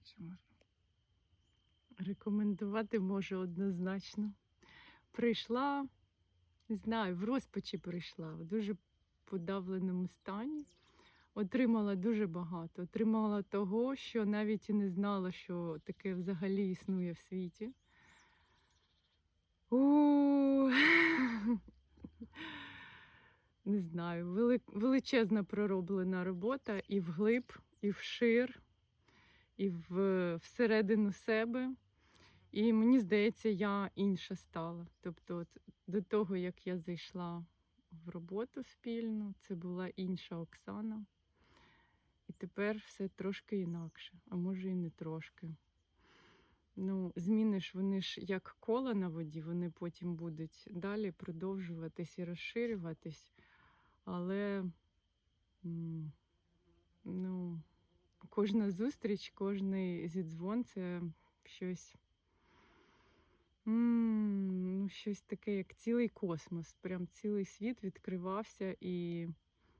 якщо можна. Рекомендувати можу однозначно. Прийшла, не знаю, в розпачі прийшла, в дуже подавленому стані. Отримала дуже багато. Отримала того, що навіть і не знала, що таке взагалі існує в світі. Не знаю, вели- величезна пророблена робота і вглиб, і вшир, і в, всередину себе. І мені здається, я інша стала. Тобто, от, до того, як я зайшла в роботу спільну, це була інша Оксана. І тепер все трошки інакше, а може і не трошки. Ну, зміни ж вони ж як кола на воді, вони потім будуть далі продовжуватись і розширюватись. Але ну, кожна зустріч, кожний зідзвон це щось. м, Ну, щось таке, як цілий космос. Прям цілий світ відкривався і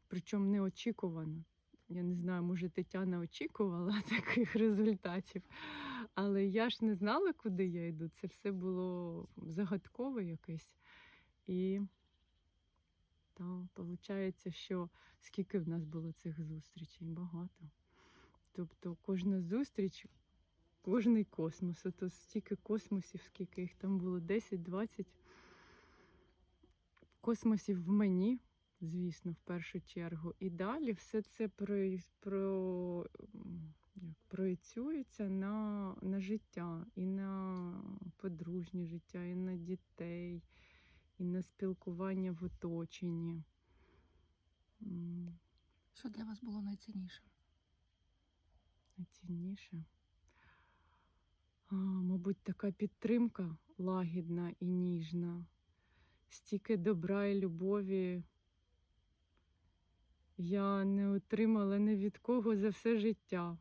причому неочікувано. Я не знаю, може Тетяна очікувала таких результатів, але я ж не знала, куди я йду. Це все було загадкове якесь. І та, виходить, що скільки в нас було цих зустрічей? Багато. Тобто кожна зустріч, кожний космос. Ото стільки космосів, скільки їх там було 10-20 космосів в мені, звісно, в першу чергу. І далі все це про, про, як, проєцюється на, на життя, і на подружнє життя, і на дітей, і на спілкування в оточенні. Що для вас було найцінніше? Найцінніше. А, мабуть, така підтримка лагідна і ніжна. Стільки добра і любові я не отримала ні від кого за все життя.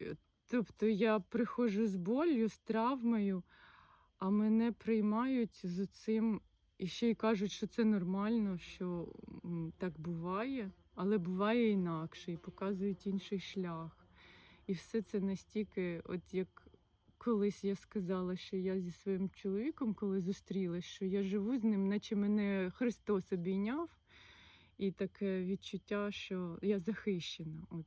Е, Тобто я приходжу з болью, з травмою, а мене приймають з цим і ще й кажуть, що це нормально, що так буває, але буває інакше, і показують інший шлях. І все це настільки, от як колись я сказала, що я зі своїм чоловіком, коли зустрілась, що я живу з ним, наче мене Христос обійняв, і таке відчуття, що я захищена. От.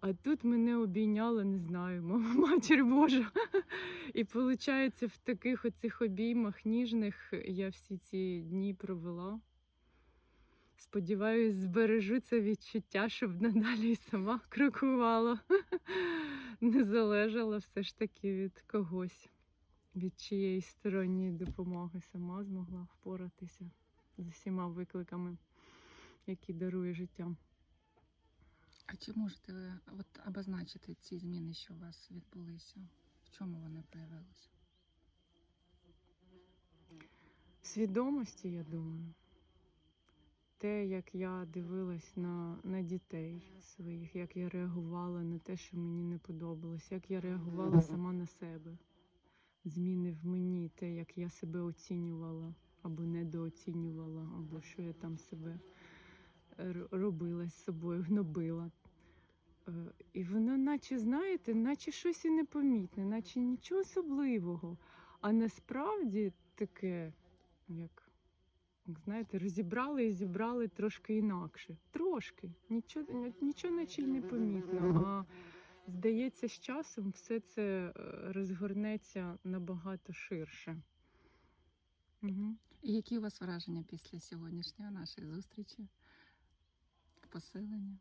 А тут мене обійняла, не знаю, мама, матір Божа. І виходить, в таких оцих обіймах ніжних я всі ці дні провела. Сподіваюсь, збережу це відчуття, щоб надалі сама крокувала, не залежала все ж таки від когось, від чиєїсь сторонньої допомоги сама змогла впоратися з усіма викликами, які дарує життя. А чи можете ви от, обозначити ці зміни, що у вас відбулися? В чому вони проявилися? свідомості, я думаю. Те, як я дивилась на, на дітей своїх, як я реагувала на те, що мені не подобалось, як я реагувала сама на себе. Зміни в мені, те, як я себе оцінювала або недооцінювала, або що я там себе робила з собою, гнобила. Е, І воно, наче, знаєте, наче щось і непомітне, наче нічого особливого. А насправді таке, як, як знаєте, розібрали і зібрали трошки інакше. Трошки. Нічого, нічого наче й не помітно. А здається, з часом все це е, розгорнеться набагато ширше. Угу. І які у вас враження після сьогоднішньої нашої зустрічі? Посилення?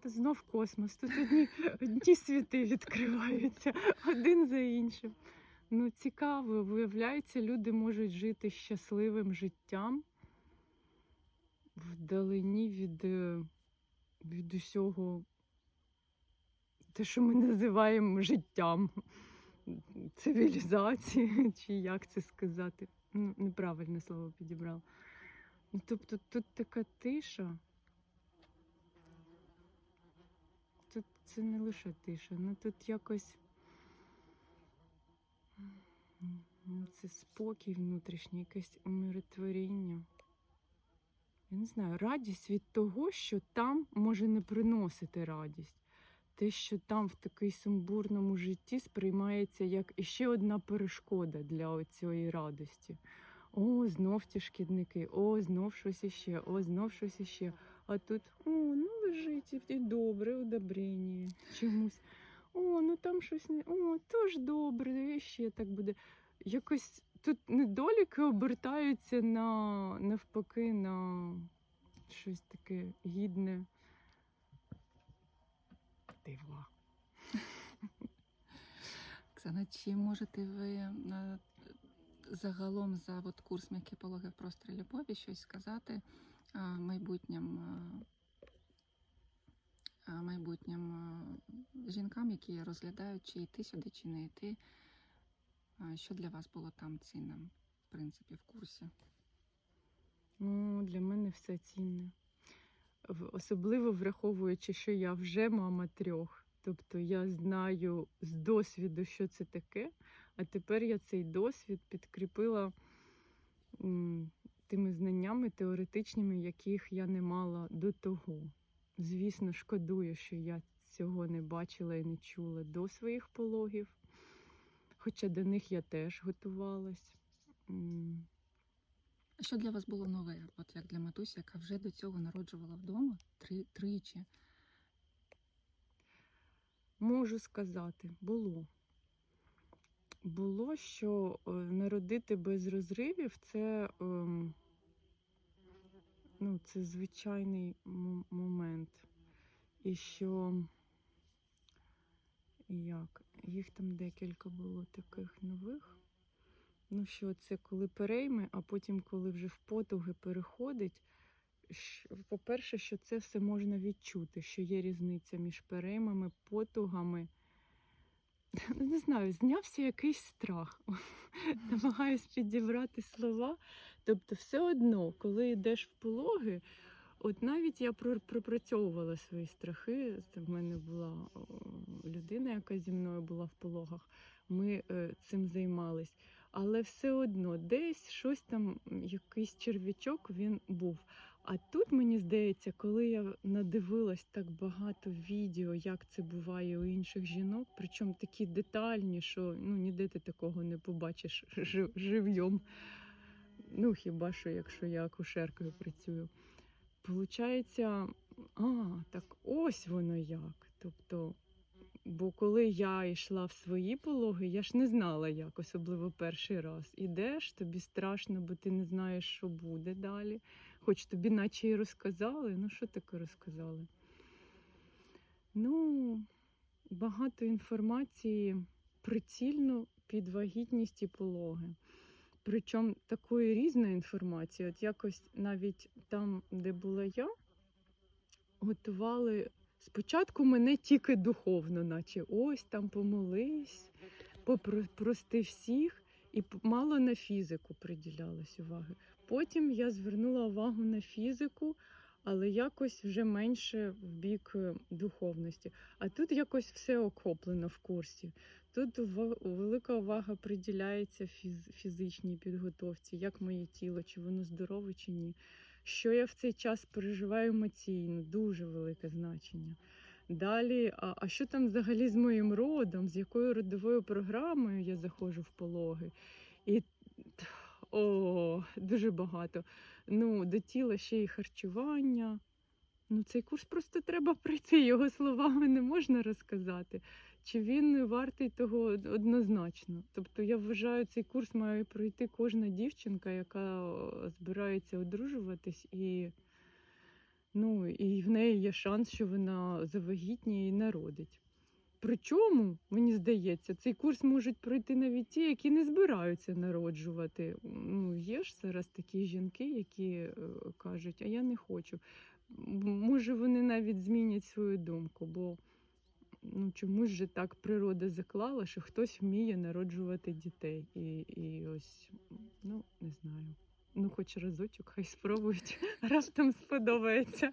Та знов космос. Тут одні, одні світи відкриваються один за іншим. Ну, цікаво, виявляється, люди можуть жити щасливим життям вдалині від, е, від усього, те, що ми називаємо життям цивілізації, чи як це сказати. Ну, неправильне слово підібрала. Ну, тобто тут така тиша. Тут це не лише тиша, ну тут якось це спокій внутрішній, якесь умиротворіння. Я не знаю, радість від того, що там може не приносити радість. те, що там в такій сумбурному житті сприймається як іще одна перешкода для цієї радості. О, знов ті шкідники, о, знов щось іще, о, знов щось іще. А тут о, ну лежить і- добре, удобрення чомусь. О, ну там щось не. О, тож добре, і ще так буде. Якось тут недоліки обертаються на навпаки на щось таке гідне. Дива. Оксана, чи можете ви е, загалом за от курс м'які пологи в просторі любові щось сказати е, майбутнім, е, майбутнім е, жінкам, які розглядають, чи йти сюди, чи не йти? Е, Що для вас було там цінним, в принципі, в курсі? Ну, для мене все цінне. Особливо враховуючи, що я вже мама трьох. Тобто я знаю з досвіду, що це таке, а тепер я цей досвід підкріпила тими знаннями теоретичними, яких я не мала до того. Звісно, шкодую, що я цього не бачила і не чула до своїх пологів, хоча до них я теж готувалась. Що для вас було нове, от як для матусі, яка вже до цього народжувала вдома три, тричі? Можу сказати, було. Було, що е, народити без розривів це, ем, ну, це звичайний. І що як, їх там декілька було таких нових. Ну, що це коли перейме, а потім, коли вже в потуги переходить, по-перше, що це все можна відчути, що є різниця між переймами, потугами. Не знаю, знявся якийсь страх. Намагаюсь підібрати слова. Тобто, все одно, коли йдеш в пологи, от навіть я пропрацьовувала свої страхи. Це в мене була людина, яка зі мною була в пологах. Ми е, цим займались. Але все одно десь щось там, якийсь черв'ячок він був. А тут мені здається, коли я надивилась так багато відео, як це буває у інших жінок, причому такі детальні, що ну ніде ти такого не побачиш жив, живьом. Ну, хіба що, якщо я акушеркою працюю. Получається, а, так ось воно як. Тобто, бо коли я йшла в свої пологи, я ж не знала як, особливо перший раз. Ідеш, тобі страшно, бо ти не знаєш, що буде далі. Хоч тобі наче і розказали. Ну, що таке розказали? Ну, багато інформації прицільно під вагітність і пологи. Причому такої різної інформації, от якось навіть там, де була я, готували спочатку мене тільки духовно, наче ось там помолись, попрости всіх, і мало на фізику приділялось уваги. Потім я звернула увагу на фізику, але якось вже менше в бік е, духовності. А тут якось все охоплено в курсі. Тут велика увага приділяється фіз- фізичній підготовці, як моє тіло, чи воно здорове, чи ні. Що я в цей час переживаю емоційно, дуже велике значення. Далі, а, а що там взагалі з моїм родом, з якою родовою програмою я заходжу в пологи? І о, дуже багато. Ну, до тіла ще й харчування. Ну, цей курс просто треба пройти, його словами не можна розказати. Чи він вартий того однозначно? Тобто я вважаю, цей курс має пройти кожна дівчинка, яка збирається одружуватись, і, ну, і в неї є шанс, що вона завагітніє і народить. Причому, мені здається, цей курс можуть пройти навіть ті, які не збираються народжувати. Ну, є ж зараз такі жінки, які е, кажуть, а я не хочу. Може, вони навіть змінять свою думку, бо ну, чомусь же так природа заклала, що хтось вміє народжувати дітей. І, і ось, ну, не знаю. Ну, хоч разочок, хай спробують, раптом сподобається.